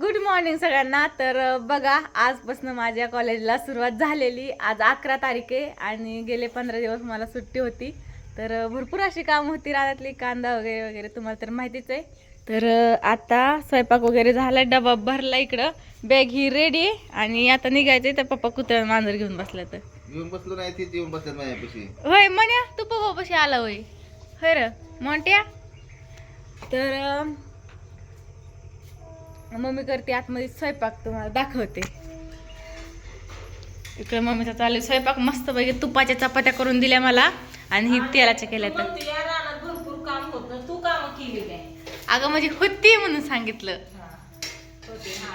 Good morning सगळ्यांना. तर बघा आजपासून माझ्या कॉलेजला सुरुवात झालेली. आज अकरा तारीख आहे आणि गेले पंधरा दिवस मला सुट्टी होती. तर भरपूर अशी कामं होती रानातली. कांदा वगैरे वगैरे तुम्हाला तर माहितीच आहे. तर आता स्वयंपाक वगैरे झाला डबा भरला इकडं. बॅग ही रेडी आहे आणि आता निघायचंय तर पप्पा कुत्र्या मांजर घेऊन बसला तर. येऊन बसलो नाही तेच येऊन माझ्यापाशी. होय म्हण्या तू पप्पा पशी आला होय. होय र मोठ्या तर मम्मी करते आतमध्ये स्वयंपाक तुम्हाला दाखवते. इकडे मम्मीचा चालू स्वयंपाक. मस्त पैकी तुपाच्या चपात्या करून दिल्या मला. आणि ही तेलाच्या केल्या तर. भरपूर काम होतं. तू काम केली काय अगं म्हणजे होती म्हणून सांगितलं. हा. होते हा.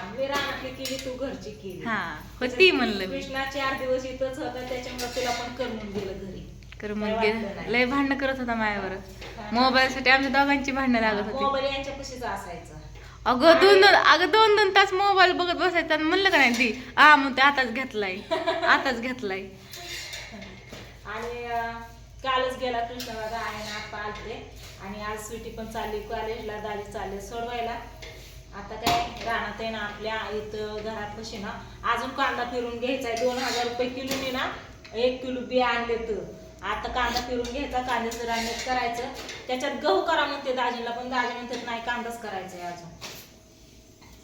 हा म्हणलं कृष्णा चार दिवस इथंच होता त्याच्यामुळे तुला पण करमून दिलं घरी. कर मुलगी लय भांडणं करत होता माझ्यावर मोबाईलसाठी आमच्या दोघांची भांडणं लागत होती. मोबाईल यांच्यापाशीच असायचा. अगं दोन दोन अगं दोन दोन तास मोबाईल बघत बसायचं आणि म्हणलं का नाही ती आ मग ते आताच घेतलाय. आताच घेतलाय. आणि कालच गेला कृष्णा दादा आहे ना आता आलते. आणि आज स्वीटी पण चालली कॉलेजला दादी चालले सोडवायला. आता काय रानात आहे ना आपल्या इथं घरात कशी ना अजून कांदा फिरून घ्यायचा आहे. दोन हजार रुपये किलोनी ना एक किलो बिया आणले तर आता कांदा फिरून घ्यायचा कांद्याचं रांगेत करायचं. त्याच्यात गहू करा म्हणते दाजीला पण दाजी म्हणतात नाही कांदाच करायचा आहे अजून.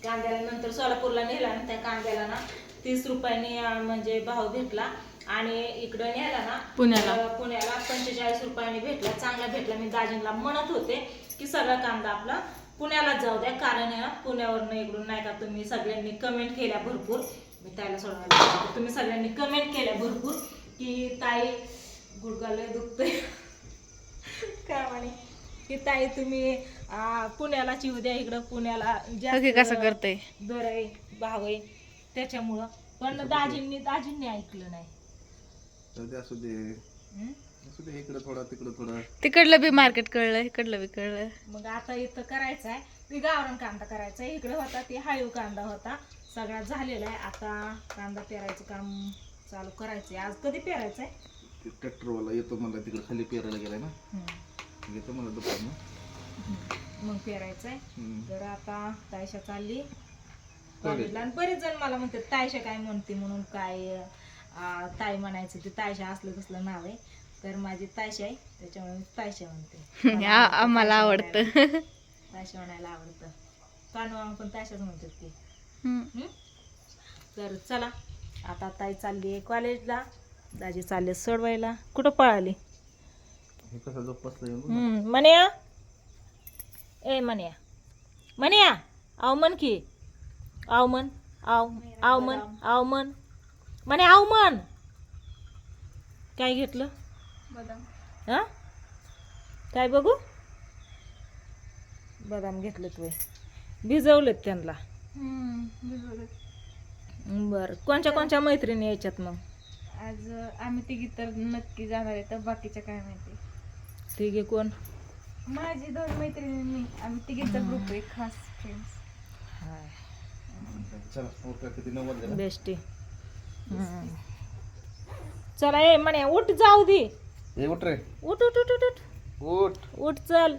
कांद्याला नंतर सोलापूरला नेला ना त्या कांद्याला ना तीस रुपयांनी म्हणजे भाव भेटला. आणि इकडं नेला ना पुण्याला. पुण्याला पंचेचाळीस रुपयांनी भेटला. चांगला भेटला. मी दाजींना म्हणत होते की सगळा कांदा आपला पुण्यालाच जाऊ द्या. कारण आहे ना पुण्यावरनं इकडून नाही का तुम्ही सगळ्यांनी कमेंट केल्या भरपूर. मी त्याला सोडवायला. तुम्ही सगळ्यांनी कमेंट केल्या भरपूर की ताई गुडघाला दुखतंय. काय म्हणे? की ताई तुम्ही अं, पुण्यालाच येऊ द्या इकडं पुण्याला सगळी कसं करते दर आहे भाव आहे त्याच्यामुळं पण दाजींनी दाजींनी ऐकलं नाही. असू दे. हं? असू दे इकडं थोडं तिकडं थोडं. तिकडलं बी मार्केट कळलं इकडलं बी कळलं. मग आता इथं करायचं आहे. ती गावरान कांदा करायचा आहे. इकडे होता ती हाळीव कांदा होता. सगळा झालेला आहे. आता कांदा पेरायचं काम चालू करायचं आहे आज कधी पेरायचं आहे ते ट्रॅक्टरवाला येतो मला तिकडे खाली पेरायला गेलाय ना. हं. येतो मला दुपारनं मग पेरायचं आहे. तर आता तायशा चालली. कॉलेजला. आणि बरेच जण मला म्हणतात तायशा काय म्हणते म्हणून काय ताई म्हणायचं ते तायशा असलं कसलं नाव आहे. तर माझी तायशा आहे त्याच्यामुळे मी तायशा म्हणते. मला आवडतं आम्हाला तायशा आवडतं. म्हणायला. आवडतं. कानवा पण तायशाच म्हणतात ते. हं? तर चला आता ताई चालली आहे कॉलेजला. दाजी चालले सोडवायला. कुठं पळाली? हे कसं जोपासलं येऊन हम्म, मन्या? ए मन्या. मन्या आव मन की. आव मन आव आव मन आव मन म्हणे आव मन काय घेतलं? हा? काय बघू? बदाम घेतलं तू भिजवलेत त्यांना. बर. कोणच्या कोणच्या मैत्रिणी यायच्यात मग? आज आम्ही तिघी तर नक्की जाणार आहे तर बाकीच्या काय माहिती? तिघे कोण? माझी दोन मैत्रिणी आम्ही तिघीचा ग्रुप आहे खास फ्रेंड्स बेस्टी. चला ए म्हणे उठ जाऊ दे. हे उठ रे. उठ उठ उठ उठ उठ. उठ. उठ चल.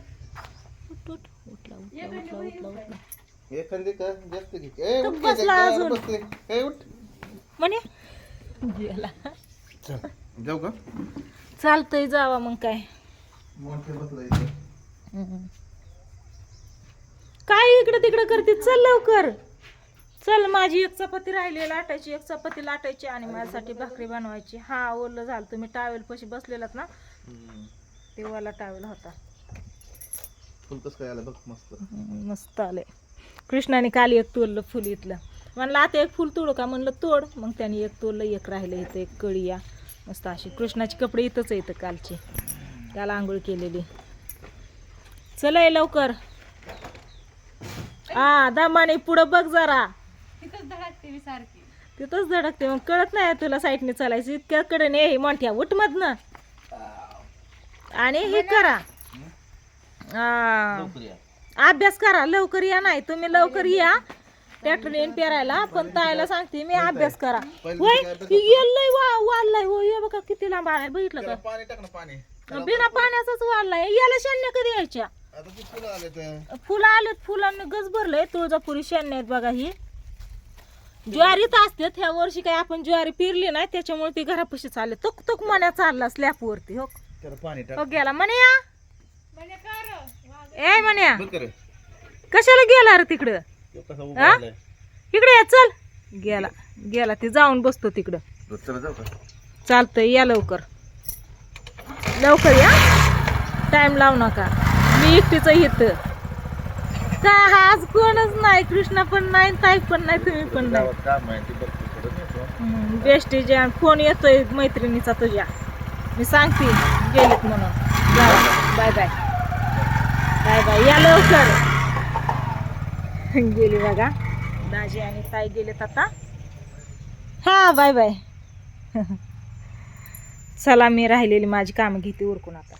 उठ उठ. उठला उठला उठला उठला उठला. एखादी का? जास्त घे. ए तो उठ बसला अजून. बसते ए उठ. म्हणे गेला. चल जाऊ का? चालतंय जावा मग काय. मोठे बसला इथे. काय इकडे तिकडे करते? चल लवकर. चल माझी एक चपाती राहिली लाटायची एक चपाती लाटायची आणि माझ्यासाठी भाकरी बनवायची. हा ओरलं झालं. तुम्ही टावेल पशी बसलेलात ना? ते वाला टावेल होता. फुल कसं काय आलं बघ मस्त. आले कृष्णाने काल एक तोडलं फुल इथलं. म्हणलं आता एक फुल तोडू का? म्हणलं तोड. मग त्याने एक तोडलं एक राहिलं इथं एक कळी या. मस्त अशी कृष्णाचे कपडे इथंच इथं कालचे. काल आंघोळ केलेली. चला ये लवकर. हा दामाने पुढं बघ जरा. तिथंच धडकते मी सारखी. तिथंच धडकते. मग कळत नाही तुला साईडने चालायचं. इतक्या कडे नाही मोठ्या उठ मधनं आणि हे करा. हा. लवकर या अभ्यास करा. लवकर या नाही तुम्ही लवकर या. ट्रॅक्टर येऊन पेरायला. पण तायला सांगते मी अभ्यास करा. होय? येल्लय वा वाढलाय. हो हे बघा किती लांब आलाय बघितलं त्याला का पाणी टाक ना पाणी. बिना पाण्याचाच वाढलाय. याला शून्य कधी यायच्या? आता ती फुलं आले तर फुलं आलेत फुलांनी गज भरलंय. तुळजापुरी शेण आहेत बघा ही. ज्वारीत असते ह्या वर्षी काय आपण ज्वारी पेरली नाही त्याच्यामुळे ती घरापाशी चालले. तुक तुक मन्या चालला स्लॅप वरती हो. त्याला पाणी हो गेला. म्हण्या ए म्हण्या बघ करे. कशाला गेला रे तिकडं? तो कसा उभा हा? राहिलाय. इकडे या चल. गेला. गेला. ते जाऊन बसतो तिकडं. बरं, चला जाऊ का? चालतंय या लवकर. लवकर या. टाइम लावू नका. मी एकटीच इथं काय आज कोणच नाही. कृष्णा पण नाही ताई पण नाही तुम्ही पण नाही. नेतो. बेस्टीज फोन येतोय मैत्रिणीचा तुझ्या. मी सांगते गेलेत म्हणून. बाय बाय बाय बाय या लवकर. गेली बघा. दाजी आणि ताई गेलेत आता. हा बाय बाय चला मी राहिलेली माझी कामं घेते उरकून आता.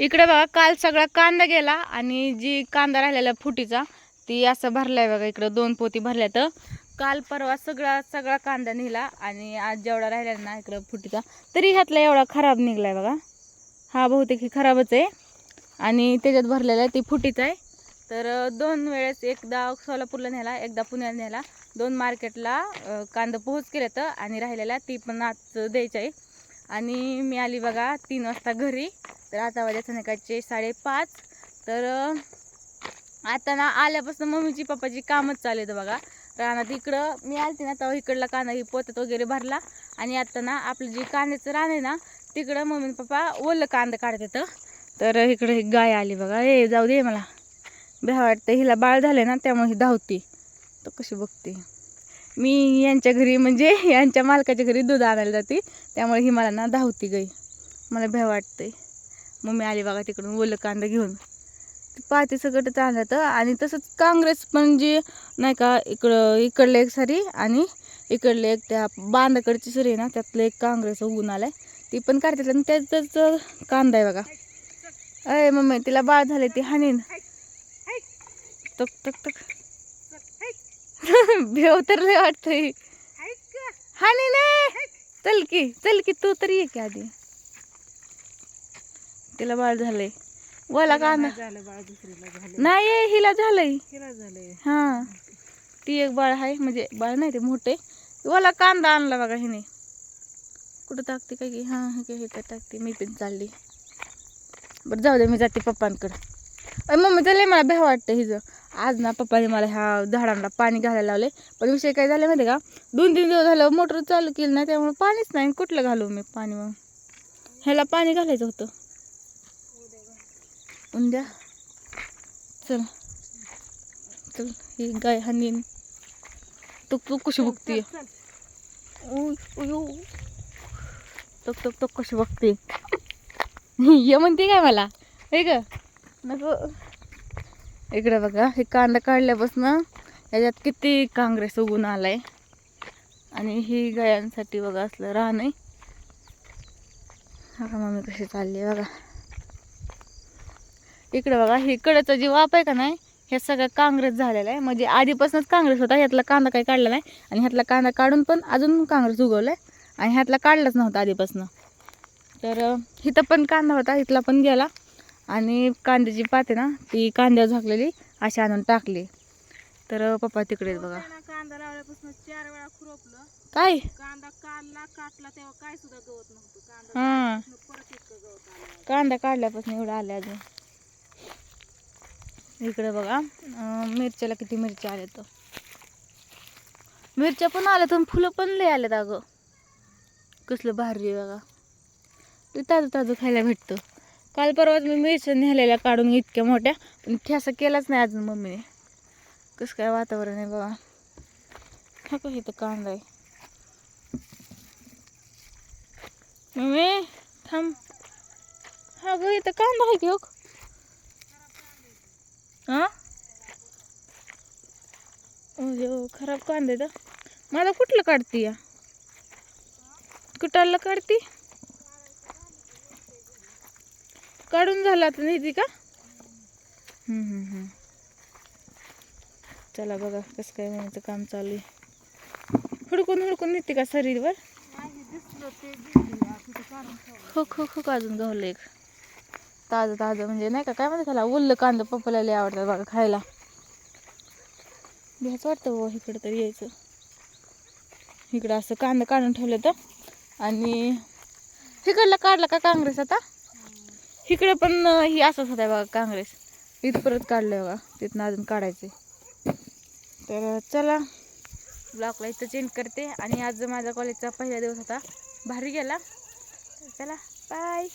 इकडे बघा काल सगळा कांदा गेला आणि जी कांदा राहिलेला फुटीचा ती असं भरलाय बघा इकडं दोन पोती भरल्या तर काल परवा सगळा सगळा कांदा निघला आणि आज जेवढा राहिलेला ना इकडं फुटीचा तरी ह्यातला एवढा खराब निघलाय बघा. हा बहुतेक ही खराबच आहे. आणि त्याच्यात भरलेला आहे ती फुटीचा आहे. तर दोन वेळेस एकदा सोलापूरला नेला एकदा पुण्याला नेला. दोन मार्केटला कांदा पोहोच केलं तर आणि राहिलेला ती पण आज द्यायची आहे. आणि मी आली बघा तीन वाजता घरी. तर आता वाजे संध्याकाळचे साडेपाच. तर आता ना आल्यापासून मम्मीची पप्पाची कामच चालू आहेत बघा. रानात इकडं मी आलते ना तेव्हा इकडला कांदा ही पोतात वगैरे भरला. आणि आता ना आपलं जे कांद्याचं रान आहे ना तिकडं मम्मी पप्पा ओलं कांदा काढत येतं तर इकडं ही गाय आली बघा. ए जाऊ दे मला. भ्या वाटतं हिला बाळ झालं ना त्यामुळे ही धावते. तर कशी बघते. मी यांच्या घरी म्हणजे यांच्या मालकाच्या घरी दूध आणायला जाते. त्यामुळे ही मला ना धावती गई. मला भ्या वाटते मग मी आली बघा तिकडून ओलं कांदा घेऊन. ती सगळं चालत आणि तसंच काँग्रेस पण जे नाही का इकडं इकडलं एक सरी आणि इकडले एक त्या बांधाकडची सरी आहे ना त्यातलं एक काँग्रेस उगून आलाय. ती पण काढतात आणि त्यातच कांदा आहे बघा. अय मम्मी तिला बाळ झाले ती हानीन तक तक तक भेव तर लय वाटतंय. हानी नाही चल की चल की तू तरी ये की आधी. तिला बाळ झालंय. वाला झालं नाही हिला झालंय. हा. ती एक बाळ आहे म्हणजे बाळ नाही ते मोठे वाला कांदा आणला बघा हिने. कुठं टाकते काय की? हां हे काय टाकते. मी पण चालली. बरं जाऊ दे मी जाते पप्पांकडं. मम्मी तर लय मला भ्या वाटतं हिचं आज ना पप्पाने मला ह्या झाडांना पाणी घालायला लावले पण विषय काय झाला माहिती का? दोन तीन दिवस झालं मोटर चालू केली नाही त्यामुळे पाणीच नाही. कुठलं घालू मी पाणी मग? ह्याला पाणी घालायचं होतं. उद्या चल. चल ही गाय हानीन तू तू कशी बघते तक तक तक कशी बघते ये म्हणते काय मला? हे ग. नको इकडे बघा हे कांदा काढल्यापासून याच्यात किती काँग्रेस उगून आलाय. आणि ही गायांसाठी बघा असलं रान आहे. बघा मम्मी कशी चालली आहे बघा. इकडे बघा हे कडचा जी वाप आहे का नाही हे सगळं काँग्रेस झालेला आहे. म्हणजे आधीपासूनच काँग्रेस होता ह्यातला कांदा काही काढला नाही. आणि ह्यातला कांदा काढून पण अजून काँग्रेस उगवलाय. आणि ह्यातला काढलाच नव्हता आधीपासून. तर इथं पण कांदा होता इथला पण गेला. आणि कांद्याची पाते ना ती कांद्यावर झाकलेली अशी आणून टाकली. तर पप्पा तिकडे बघा. कांदा लावल्यापासून चार वेळा खुरपलं. काय? कांदा काढला काटला तेव्हा काय सुद्धा गवत नव्हतं. कांदा हां. परत इतकं गवत आलं. कांदा काढल्यापासून एवढं आले अजून. इकडे बघा मिरच्याला किती मिरच्या आल्या तर. मिरच्या पण आल्या तर फुलं पण लय आल्यात अगं. कसलं भारी बघा. ते ताजं ताजं खायला भेटतं. काल परवाच मी मिरच्या नेलेल्या काढून इतक्या मोठ्या पण ठेसा केलाच नाही अजून मम्मीने. कसं काय वातावरण आहे बघा. हा का इथं कांदा आहे. मम्मी थांब. हा गं इथं कांदा आहे घेऊ हो? हां? खराब कांदे तर मला कुठलं काढती या? कुठाला काढती? काढून झाला आता नाही ती का चला बघा कसं काय म्हणायचं काम चालू आहे. हुडकून हुडकून नेते का शरीरवर? हो, हो, हो खूप खूप अजून गवलं एक. ताजं ताजं म्हणजे नाही का काय म्हणते त्याला? उल्ल कांदा पप्पाला लय आवडतात बघा खायला. घ्यायचं वाटतं हो इकडं तर यायचं. इकडं असं कांदा काढून ठेवलं तर आणि इकडला काढला का काँग्रेस आता? इकडे पण ही असंच होता बघा काँग्रेस. इथं परत काढलंय बघा तिथनं अजून काढायचे तर चला. ब्लॉकला इथं चेंज करते. आणि आज माझा कॉलेजचा पहिला दिवस होता. भारी गेला. चला बाय